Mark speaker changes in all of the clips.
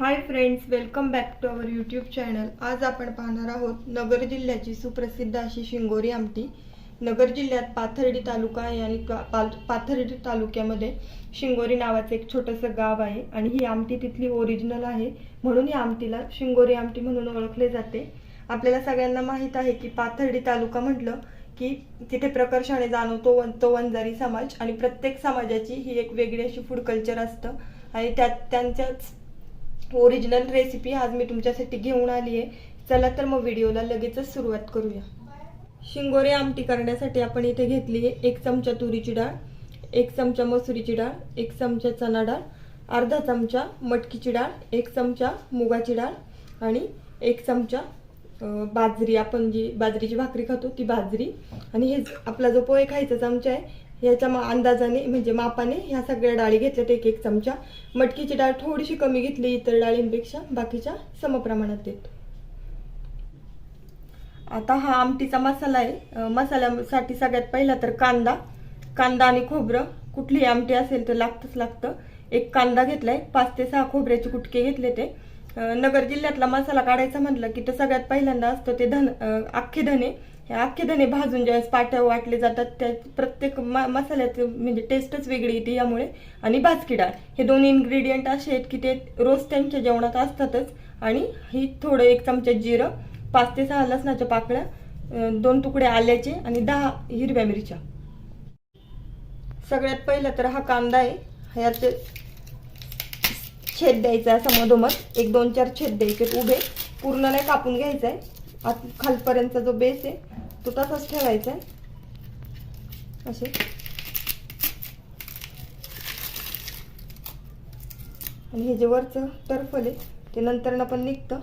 Speaker 1: Hi friends welcome back to our YouTube channel आज आपण पाहणार आहोत नगर जिल्ह्याची सुप्रसिद्ध अशी शिंगोरी आमटी. नगर जिल्ह्यात पाथर्डी तालुका आहे आणि का- पाल- पाथर्डी तालुक्यामध्ये शिंगोरी नावाचं एक छोटंसं गाव आहे आणि ही आमटी तिथली ओरिजिनल आहे. म्हणून या आमटीला शिंगोरी आमटी म्हणून ओळखले जाते. आपल्याला सगळ्यांना माहीत आहे की पाथर्डी तालुका म्हटलं की तिथे प्रकर्षाने जाणवतो वन तो वंजारी समाज आणि प्रत्येक समाजाची ही एक वेगळी अशी फूड कल्चर असतं. आणि त्यात त्यांच्याच ओरिजिनल रेसिपी आज मी तुमच्यासाठी घेऊन आली आहे. चला तर मग व्हिडिओला लगेचच सुरुवात करूया. शिंगोरे आमटी करण्यासाठी आपण इथे घेतली आहे एक चमचा तुरीची डाळ एक चमचा मसुरीची डाळ एक चमचा चणा डाळ अर्धा चमचा मटकीची डाळ एक चमचा मुगाची डाळ आणि एक चमचा बाजरी. आपण जी बाजरीची भाकरी खातो ती बाजरी. आणि हे आपला जो पोहे खायचा चमचा आहे ह्याच्या मग अंदाजाने म्हणजे मापाने ह्या सगळ्या डाळी घेतल्यात एक एक चमचा. मटकीची डाळ थोडीशी कमी घेतली इतर डाळींपेक्षा बाकीच्या समप्रमाणात देतो. आता हा आमटीचा मसाला आहे. मसाल्यासाठी सगळ्यात पहिला तर कांदा. कांदा आणि खोबरं. कुठलीही आमटी असेल तर लागतंच लागतं. एक कांदा घेतलाय पाच ते सहा खोबऱ्याचे कुटके घेतले ते. अं, नगर जिल्ह्यातला मसाला काढायचा म्हटलं की तर सगळ्यात पहिल्यांदा असतं ते धन अख्खे धने. हे अख्खे धने भाजून ज्यावेळेस पाट्या वाटले जातात त्या प्रत्येक म मसाल्याचं म्हणजे टेस्टच वेगळी येते यामुळे. आणि भाजकी डाळ हे दोन इन्ग्रेडियंट असे आहेत की ते रोज त्यांच्या जेवणात असतातच. आणि ही थोडं एक चमचा जिरं पाच ते सहा लसणाच्या पाकळ्या दोन तुकडे आल्याचे आणि दहा हिरव्या मिरच्या. सगळ्यात पहिलं तर हा कांदा आहे. ह्यात छेद द्यायचा आहे असा मधोमध. एक दोन चार छेद द्यायचे उभे. पूर्ण नाही कापून घ्यायचा आहे आत खालपर्यंतचा जो बेस आहे तुटातच ठेवायचं आहे असे? आणि हे जे वरचं टर्फल आहे ते नंतरनं पण निघतं.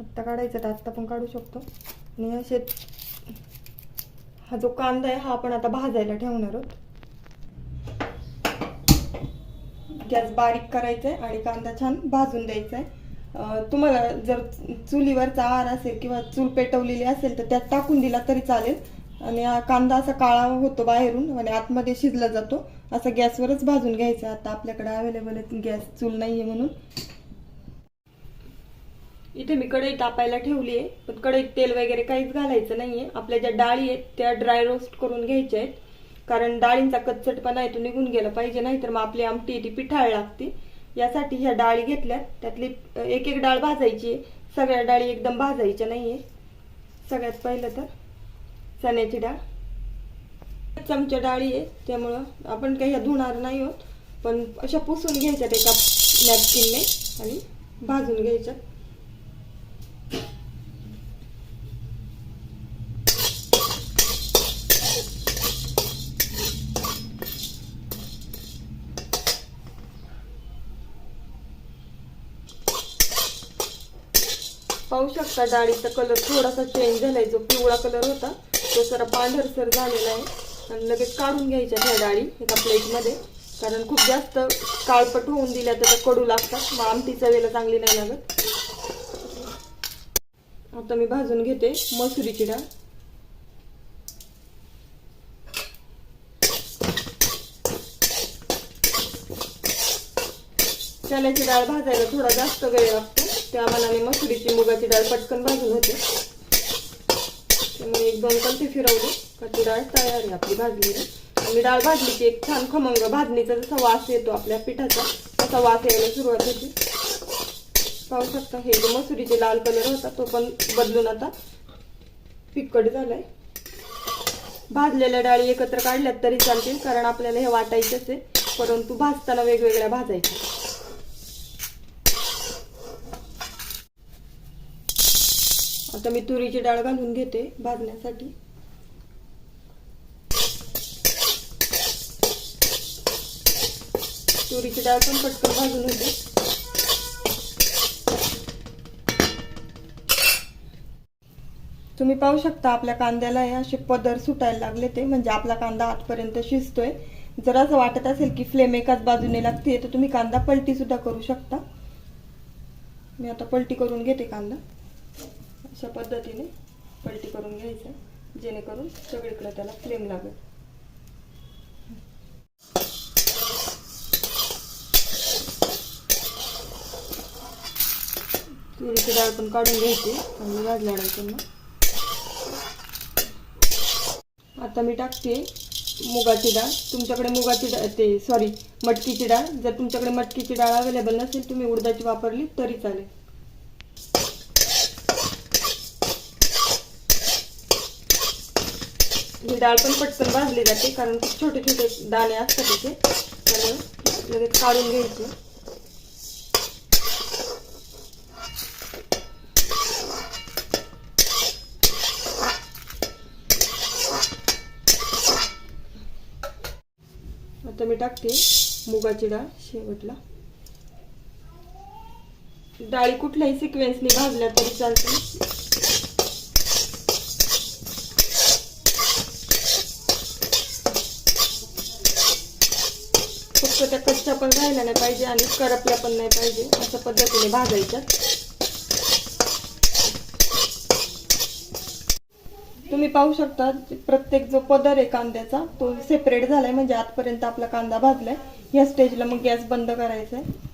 Speaker 1: आत्ता काढायचं तर आत्ता पण काढू शकतो. आणि असे हा जो कांदा आहे हा आपण आता भाजायला ठेवणार आहोत. गॅस बारीक करायचा आहे आणि कांदा छान भाजून द्यायचा आहे तुम्हाला जर चुलीवरचा आहार असेल किंवा चूल पेटवलेली असेल तर त्यात टाकून दिला तरी चालेल. आणि हा कांदा असा काळा होतो बाहेरून आणि आतमध्ये शिजला जातो. असा गॅसवरच भाजून घ्यायचा. आता आपल्याकडे अवेलेबल आहे गॅस चूल नाही आहे म्हणून. इथे मी कढई तापायला ठेवली आहे. पण कढईत तेल वगैरे काहीच घालायचं नाहीये. आपल्या ज्या डाळी आहेत त्या ड्राय रोस्ट करून घ्यायच्या आहेत. कारण डाळींचा कच्चटपणा आहे तो निघून गेला पाहिजे नाही तर मग आपली आमटी ती पिठाळ लागते. यासाठी ह्या डाळी घेतल्यात. त्यातली एक एक डाळ भाजायची आहे. सगळ्या डाळी एकदम भाजायच्या नाहीये. सगळ्यात पहिलं तर चण्याची डाळ. चमच्या डाळी आहे. त्यामुळं आपण काही ह्या धुणार नाही होत पण अशा पुसून घ्यायच्यात एका नॅपकिनने आणि भाजून घ्यायच्यात. पाहू शकता डाळीचा कलर थोडासा चेंज झालाय. जो पिवळा कलर होता तो जरा पांढरसर झालेला आहे. आणि लगेच काढून घ्यायच्या ह्या डाळी एका प्लेटमध्ये कारण खूप जास्त काळपट होऊन दिल्या तर कडू लागतात. मग आमटी चवेला चांगली नाही लागत. आता मी भाजून घेते मसुरीची डाळ. चण्याची डाळ भाजायला थोडा जास्त वेळ लागतो. त्या मनाने मसुरीची मुगाची डाळ पटकन भाजून होते. त्यामुळे एक दोन कलते फिरवले. का ती डाळ तयार आहे आपली भाजलेली आणि डाळ भाजली की एक छान खमंग भाजणीचा जसा वास येतो आपल्या पिठाचा तसा वास यायला सुरुवात होते. पाहू शकता हे जो मसुरीचे लाल कलर होता तो पण बदलून आता फिक्कट झालाय. भाजलेल्या डाळी एकत्र काढल्यात तरी चालतील कारण आपल्याला हे वाटायचंच आहे. परंतु भाजताना वेगवेगळ्या भाजायच्या. आता मी तुरीची डाळ घालून घेते भाजण्यासाठी. तुरीची डाळ पण पटकन भाजून होते तुम्ही पाहू शकता आपल्या कांद्याला हे असे पदर सुटायला लागले ते म्हणजे आपला कांदा आतपर्यंत शिजतोय. जर असं वाटत असेल की फ्लेम एकाच बाजूने लागते तर तुम्ही कांदा पलटी सुद्धा करू शकता. मी आता पलटी करून घेते कांदा. अशा पद्धतीने पलटी करून घ्यायचं जेणेकरून सगळीकडे त्याला फ्लेम लागेल. तुरीची डाळ पण काढून घ्यायची आणि भाजल्यानंतर मग. आता मी टाकते मुगाची डाळ. तुमच्याकडे मुगाची डाळ ते सॉरी मटकीची डाळ. जर तुमच्याकडे मटकीची डाळ अवेलेबल नसेल तुम्ही उडदाची वापरली तरी चालेल. डाळ पण पटकन भाजली जाते कारण छोटे छोटे दाणे असतात तिथे त्यामुळे लगेच काढून घ्यायचे. आता मी टाकते मुगाची डाळ शेवटला. डाळी कुठल्याही सिक्वेन्सनी भाजल्या तरी चालते. त्या कच्च्या पण राहिल्या नाही पाहिजे आणि करपल्या पण नाही पाहिजे अशा पद्धतीने भाजायच्या तुम्ही पाहू शकता प्रत्येक जो पदर आहे कांद्याचा तो सेपरेट झालाय. म्हणजे आतपर्यंत आपला कांदा भाजलाय. या स्टेजला मग गॅस बंद करायचा आहे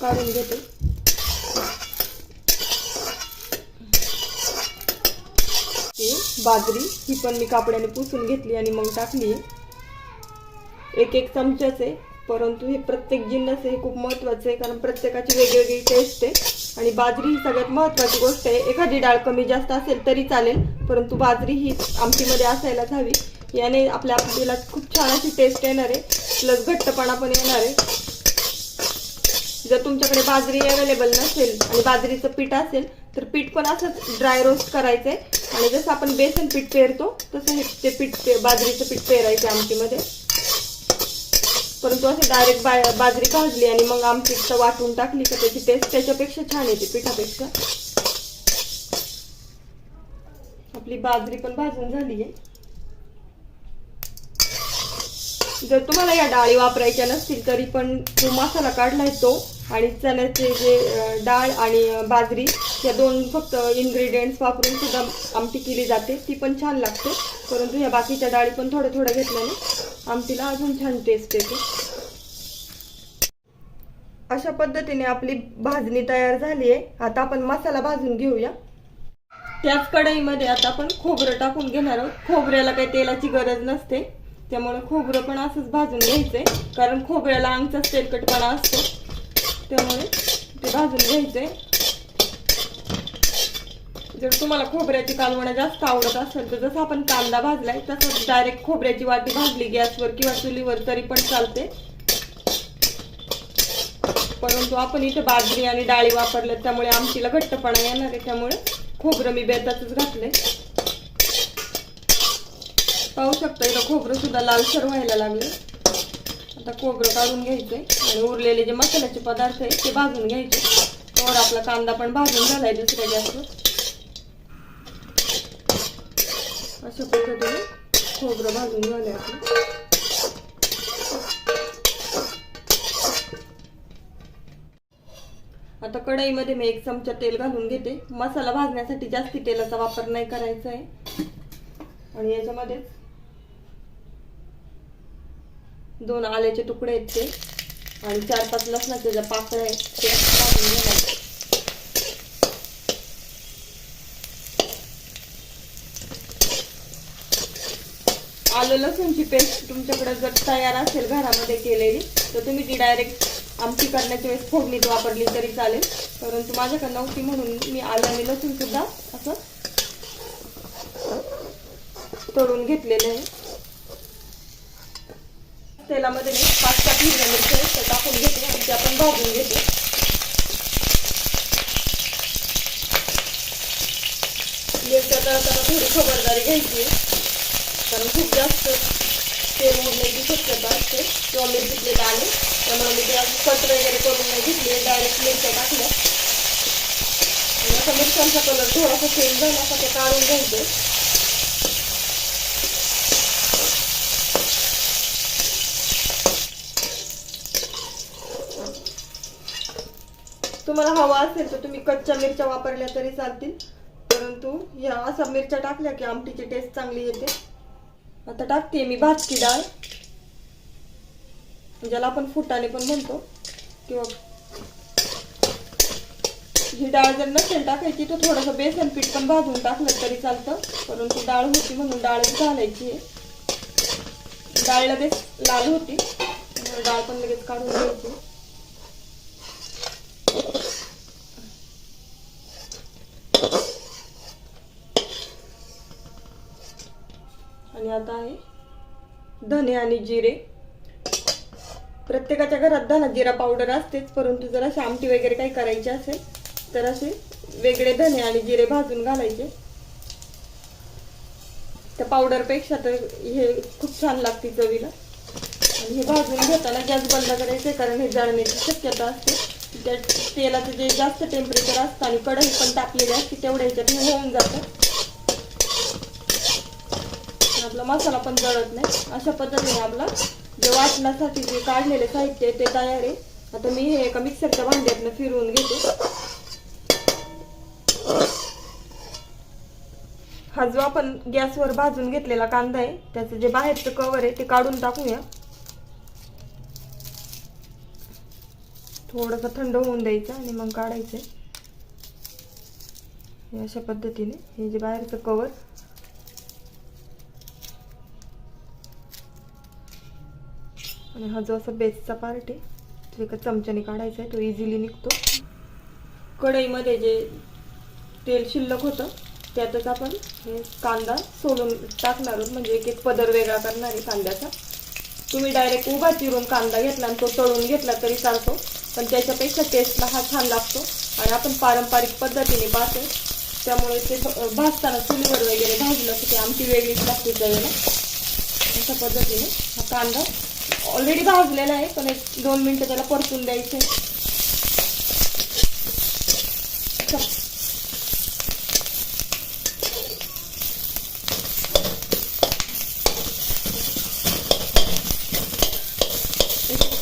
Speaker 1: काढून घेते. बाजरी ही पण मी कापड्याने पुसून घेतली आणि मग टाकली एक एक चमचाच आहे. परंतु हे प्रत्येक जिन्नस हे खूप महत्वाचं आहे. कारण प्रत्येकाची वेगवेगळी टेस्ट आहे. आणि बाजरी ही सगळ्यात महत्वाची गोष्ट आहे. एखादी डाळ कमी जास्त असेल तरी चालेल. परंतु बाजरी ही आमटीमध्ये असायलाच हवी. याने आपल्या आमटीला खूप छान अशी टेस्ट येणार आहे. प्लस घट्टपणा पण येणार आहे. जर तुमच्याकडे बाजरी अवेलेबल नसेल आणि बाजरीचं पीठ असेल तर पीठ पण असंच ड्राय रोस्ट करायचं आहे आणि जसं आपण बेसन पीठ पेरतो तसं हे ते पीठ पे- बाजरीचं पीठ पेरायचं आमटीमध्ये परंतु असे डायरेक्ट बा बाजरी भाजली आणि मग आमटीचं वाटून टाकली का त्याची टेस्ट त्याच्यापेक्षा छान येते पिठापेक्षा. आपली बाजरी पण भाजून झाली आहे. जर तुम्हाला या डाळी वापरायच्या नसतील तरी पण जो मसाला काढला तो आणि चण्याचे जे डाळ आणि बाजरी या दोन फक्त इन्ग्रेडियंट्स वापरून सुद्धा आमटी केली जाते. ती पण छान लागते. परंतु या बाकीच्या डाळी पण थोड्या थोड्या घेतल्याने आमटीला अजून छान टेस्ट येते. अशा पद्धतीने आपली भाजणी तयार झाली आहे. आता आपण मसाला भाजून घेऊया. त्याच कढईमध्ये आता आपण खोबरं टाकून घेणार आहोत. खोबऱ्याला काही तेलाची गरज नसते. त्यामुळे खोबरं पण असंच भाजून घ्यायचंय. कारण खोबऱ्याला अंगचाच तेलकटपणा असतो. त्यामुळे ते भाजून घ्यायचंय. जर तुम्हाला खोबऱ्याची कालवणं जास्त आवडत असेल तर जसं आपण कांदा भाजलाय तसंच डायरेक्ट खोबऱ्याची वाटी भाजली गॅसवर किंवा चुलीवर तरी पण चालते. परंतु आपण इथे बाजरी आणि डाळी वापरल्या त्यामुळे आमटीला घट्टपणा येणार आहे त्यामुळे खोबरं मी बेतातच घातलंय. पाहू शकता इथं खोबरं सुद्धा लालसर व्हायला लागले आता खोबरं काढून घ्यायचंय आणि उरलेले जे मसाल्याचे पदार्थ आहे ते भाजून घ्यायचे. तोवर आपला कांदा पण भाजून झालाय दुसऱ्या गॅसवर. अशा पद्धतीने खोबरं भाजून झाले आपलं आता कढईमध्ये मी एक चमचा तेल घालून घेते. मसाला भाजण्यासाठी जास्ती तेलाचा वापर नाही करायचा आहे. आणि याच्यामध्येच दोन आल्याचे तुकडे आहेत ते. आणि चार पाच लसणाच्या ज्या पाकळ्या आहेत ते टाकून आलं लसूणची पेस्ट तुमच्याकडे जर तयार असेल घरामध्ये केलेली तर तुम्ही ती डायरेक्ट आमटी करण्याच्या वेळेस फोडणीत वापरली तरी चालेल. परंतु माझ्याकडे नव्हती म्हणून मी आलं आणि लसूण सुद्धा असं तळून घेतलेलं आहे. तेलामध्ये मी पाच सात हिरव्या मिरच्या आहेत, त्या टाकून घेते आणि त्या आपण भाजून घेते मिरच्या तळताना थोडी खबरदारी घ्यायची आहे. कारण खूप जास्त तेल उडण्याची शक्यता असते किंवा मिरचीतले आले त्यामुळे मी ते कट वगैरे करून नाही घेतले. डायरेक्ट मिरच्या टाकल्या. आणि आता मिरच्यांचा कलर थोडासा चेंज झाला. असा ते काढून घ्यायचे तुम्हाला हवा असेल तर तुम्ही कच्च्या मिरच्या वापरल्या तरी चालतील. परंतु या असा मिरच्या टाकल्या की आमटीची टेस्ट चांगली येते. आता टाकते मी भाजकी डाळ. ज्याला आपण फुटाणे पण म्हणतो. किंवा ही डाळ जर नसेल टाकायची तर थोडंसं बेसन पीठ पण भाजून टाकलं तरी चालतं. परंतु डाळ होती म्हणून डाळच घालायची आहे. डाळ लगेच लाल होती. डाळ पण लगेच काढून घ्यायची. आणि आता आहे. धने आणि जिरे. प्रत्येकाच्या घरात धना जिरा पावडर असतेच परंतु जर अशी आमटी वगैरे काही करायची असेल तर असे वेगळे धने आणि जिरे भाजून घालायचे. त्या पावडरपेक्षा तर हे खूप छान लागते चवीला. आणि हे भाजून घेताना गॅस बंद करायचे कारण हे जळण्याची शक्यता असते. त्या तेलाचं जे जास्त टेम्परेचर असतं आणि कढई पण टाकलेली असते तेवढ्या ह्याच्यात हे होऊन जातं आणि आपला मसाला पण जळत नाही. अशा पद्धतीने आपला जे वाटण्यासाठी जे काढलेले साहित्य आहे ते तयार आहे. आता मी हे एका मिक्सरच्या भांड्यातनं फिरवून घेते. हा जो आपण गॅसवर भाजून घेतलेला कांदा आहे त्याचं जे बाहेरचं कवर आहे ते काढून टाकूया. थोडंसं थंड होऊन द्यायचं आणि मग काढायचं. अशा पद्धतीने हे जे बाहेरचं कवर आणि हा जो असा बेसचा पार्ट आहे तो एका चमच्याने काढायचा आहे तो इझिली निघतो. कढईमध्ये जे तेल शिल्लक होतं त्यातच आपण हे कांदा सोलून टाकणार आहोत. म्हणजे एक एक पदर वेगळा करणार आहे कांद्याचा. तुम्ही डायरेक्ट उभा चिरून कांदा घेतला आणि तो तळून घेतला तरी चालतो. पण त्याच्यापेक्षा टेस्टला हा छान लागतो. आणि आपण पारंपरिक पद्धतीने पाहतो त्यामुळे ते भ- भाजताना चुलीवर वगैरे भाजलं की ते वेगळीच लागते त्यावेळेला अशा पद्धतीने हा कांदा ऑलरेडी भाजलेला आहे पण एक दोन मिनिटं त्याला परतून द्यायचे.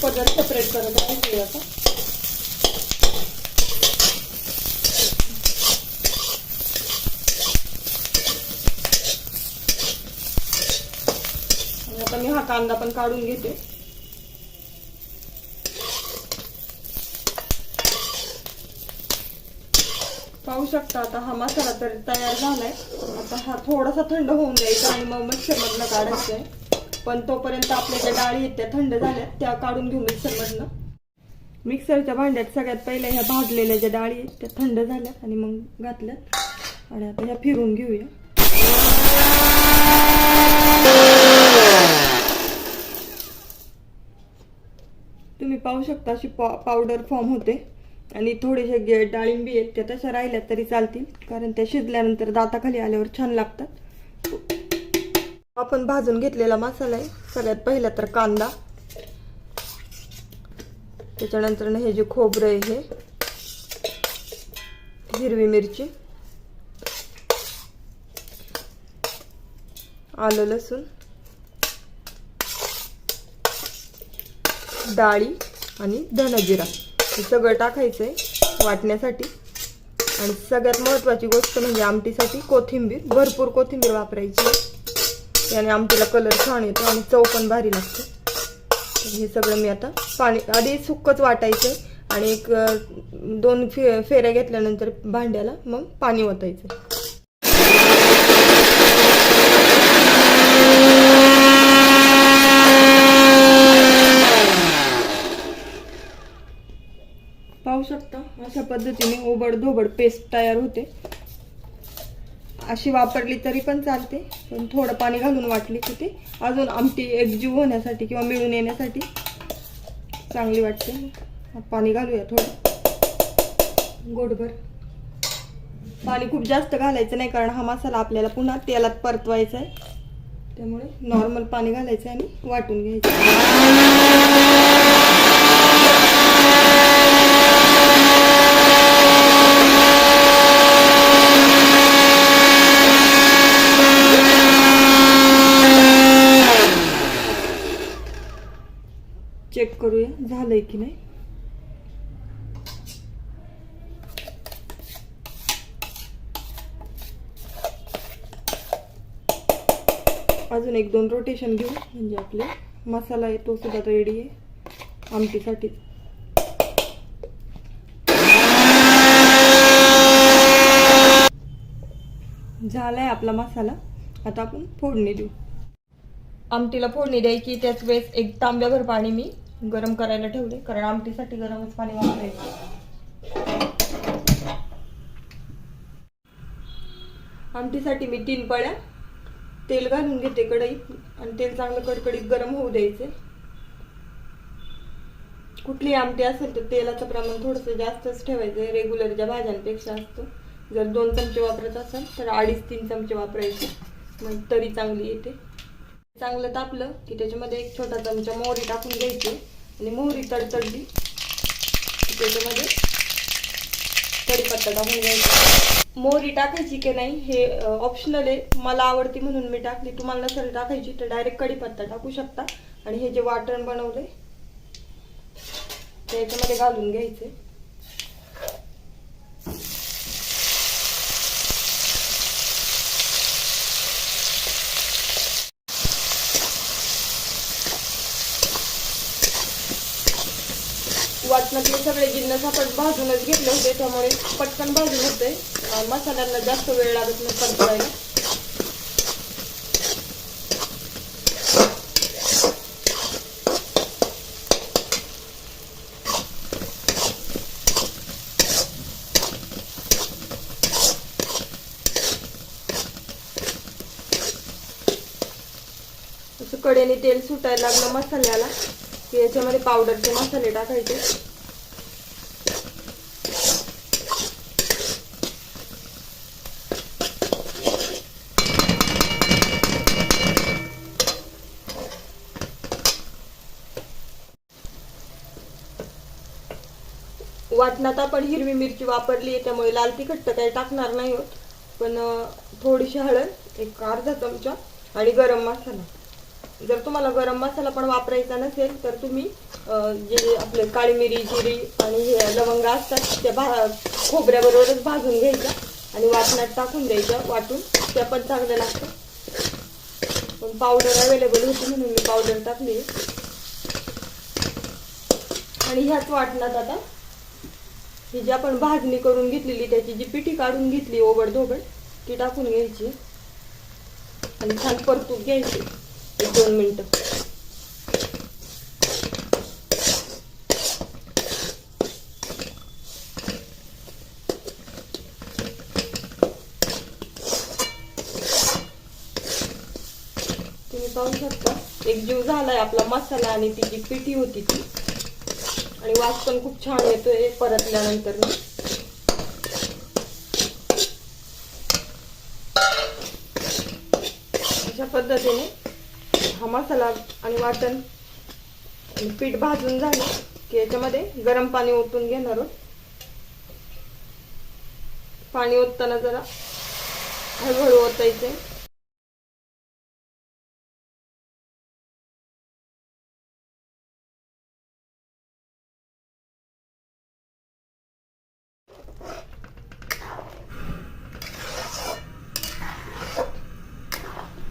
Speaker 1: पदार्थ सेपरेट करत आहे आता आणि आता मी हा कांदा पण काढून घेते. पाहू शकता आता हा मसाला तर तयार झालाय. आता हा थोडासा थंड होऊन द्यायचा आणि मग मिक्सरमधनं काढायचं आहे पण तोपर्यंत आपल्या ज्या डाळी आहेत त्या थंड झाल्या त्या काढून घेऊ मिक्सरमधनं मिक्सरच्या भांड्यात सगळ्यात पहिले ह्या भाजलेल्या ज्या डाळी आहेत त्या थंड झाल्या आणि मग घातल्यात. आणि आता ह्या फिरून घेऊया. तुम्ही पाहू शकता अशी पा पावडर फॉर्म होते. आणि थोडेसे गे डाळिंबी आहेत त्या तशा राहिल्या तरी चालतील. कारण त्या शिजल्यानंतर दाताखाली आल्यावर छान लागतात. आपण भाजून घेतलेला मसाला आहे. सगळ्यात पहिला तर कांदा. त्याच्यानंतर हे जे खोबरं आहे हे. हिरवी मिरची. आलं लसूण. डाळी आणि धनजिरा. हे सगळं टाकायचं आहे वाटण्यासाठी. आणि सगळ्यात महत्त्वाची गोष्ट म्हणजे आमटीसाठी कोथिंबीर भरपूर कोथिंबीर वापरायची. याने आमटीला कलर छान येतो आणि चव पण भारी लागते. हे सगळं मी आता पाणी आधी सुक्कच वाटायचं आहे आणि एक दोन फे फेऱ्या घेतल्यानंतर भांड्याला मग पाणी ओतायचं पाहू शकता अशा पद्धतीने ओबड धोबड पेस्ट तयार होते. अशी वापरली तरी पण चालते. पण थोडं पाणी घालून वाटली की ती अजून आमटी एकजीव होण्यासाठी किंवा मिळून येण्यासाठी चांगली वाटते. पाणी घालूया थोडं. गोडभर. पाणी खूप जास्त घालायचं नाही कारण हा मसाला आपल्याला पुन्हा तेलात परतवायचा आहे त्यामुळे नॉर्मल पाणी घालायचं आणि वाटून घ्यायचं चेक करूया झालंय की नाही? अजून एक दोन रोटेशन घेऊ म्हणजे आपले मसाला आहे तो सुद्धा रेडी आहे आमटीसाठी. झालाय आपला मसाला आता आपण फोडणी देऊ. आमटीला फोडणी द्यायची त्याच वेळेस एक तांब्याभर पाणी मी गरम करायला ठेवले कारण आमटीसाठी गरमच पाणी वापरायचं आमटीसाठी मी तीन पळ्या तेल घालून घेते कढईत आणि तेल चांगलं कडकडीत गरम होऊ द्यायचे. कुठली आमटी असेल तर तेलाचं प्रमाण थोडंसं जास्तच ठेवायचं रेग्युलरच्या भाज्यांपेक्षा असतं. जर दोन चमचे वापरत असाल तर अडीच तीन चमचे वापरायचे मग तरी चांगली येते. चांगलं तापलं की त्याच्यामध्ये एक छोटा चमचा मोहरी टाकून घ्यायची. आणि मोहरी तडतडली त्याच्यामध्ये कढीपत्ता टाकून घ्यायचा. मोहरी टाकायची की नाही हे ऑप्शनल आहे. मला आवडती म्हणून मी टाकली. तुम्हाला नसेल टाकायची तर डायरेक्ट कढीपत्ता टाकू शकता. आणि हे जे वाटण बनवले ते याच्यामध्ये घालून घ्यायचे. सगळे आपण भाजूनच घेतलं होते त्यामुळे पटकन भाजून होते मसाल्यांना जास्त वेळ लागत नाही परतवायला असं कडेने तेल सुटायला लागलं मसाल्याला. की याच्यामध्ये पावडरचे मसाले टाकायचे. वाटणात आपण हिरवी मिरची वापरली आहे त्यामुळे लाल तिखट तर काही टाकणार नाही होत. पण थोडीशी हळद एक अर्धा चमचा आणि गरम मसाला. जर तुम्हाला गरम मसाला पण वापरायचा नसेल तर तुम्ही जे आपले काळी मिरी जिरी आणि हे लवंग असतात त्या भा खोबऱ्याबरोबरच भाजून घ्यायच्या आणि वाटणात टाकून द्यायच्या. वाटून त्या पण चांगल्या लागतात. पण पावडर अवेलेबल होती म्हणून मी पावडर टाकली. आणि ह्याच वाटणात आता ही जी आपण भाजणी करून घेतलेली त्याची जी पिठी काढून घेतली ओबड धोबड ती टाकून घ्यायची. आणि छान परतून घ्यायची. एक दोन मिनटं. तुम्ही पाहू शकता एक जीव झालाय आपला मसाला आणि ती जी पिठी होती ती. आणि वास पण खूप छान येतोय परतल्यानंतर. अशा पद्धतीने हा मसाला आणि वाटण पीठ भाजून झालं की याच्यामध्ये गरम पाणी ओतून घेणार आहोत. पाणी ओतताना जरा हळूहळू ओतायचे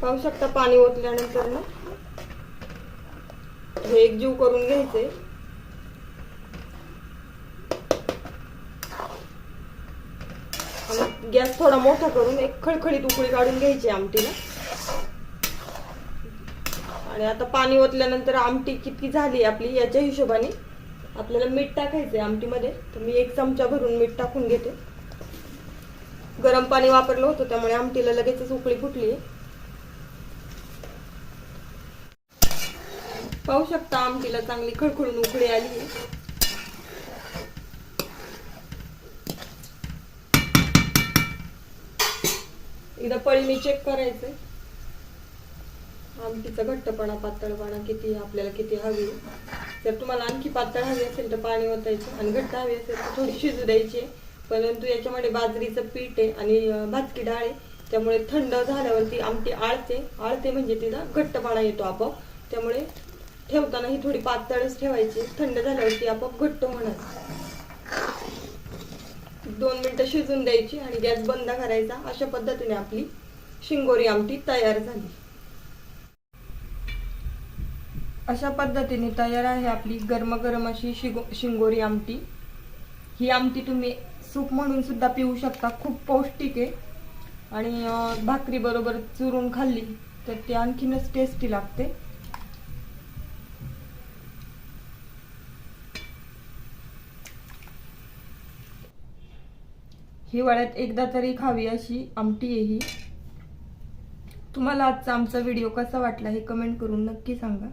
Speaker 1: पाहू शकता पाणी ओतल्यानंतर ना. हे एकजीव करून घ्यायचे. आणि गॅस थोडा मोठा करून एक खळखळीत उकळी काढून घ्यायची आमटीला आणि आता पाणी ओतल्यानंतर आमटी किती झाली आपली याच्या हिशोबाने आपल्याला मीठ टाकायचंय आमटीमध्ये. तर मी एक चमचा भरून मीठ टाकून घेते. गरम पाणी वापरलं होतं त्यामुळे आमटीला लगेचच उकळी फुटली पाहू शकता आमटीला चांगली खळखळून उकळी आली आहे. एकदा पळीने चेक करायचंय. आमटीचा घट्टपणा पातळपणा किती आपल्याला किती हवी जर तुम्हाला आणखी पातळ हवी असेल तर पाणी ओतायचं आणि घट्ट हवी असेल तर थोडी शिजू द्यायची परंतु याच्यामध्ये बाजरीचं पीठ आहे आणि भाजकी डाळ आहे. त्यामुळे थंड झाल्यावरती आमटी आळते. आळते म्हणजे तिथं घट्टपणा येतो आपोआप. त्यामुळे ठेवताना ही थोडी पातळच ठेवायची. थंड झाल्यावरती आपोआप घट्ट होणार. दोन मिनिटं शिजून द्यायची आणि गॅस बंद करायचा. अशा पद्धतीने आपली शिंगोरी आमटी तयार झाली. अशा पद्धतीने तयार आहे आपली गरमागरम अशी शिगो शिंगोरी आमटी. ही आमटी तुम्ही सूप म्हणून सुद्धा पिऊ शकता. खूप पौष्टिक आहे. आणि भाकरी बरोबर चुरून खाल्ली तर ती आणखीनच टेस्टी लागते. हिवाळ्यात एकदा तरी खावी अशी आमटी आहे ही तुम्हाला आजचा आमचा व्हिडिओ कसा वाटला हे कमेंट करून नक्की सांगा.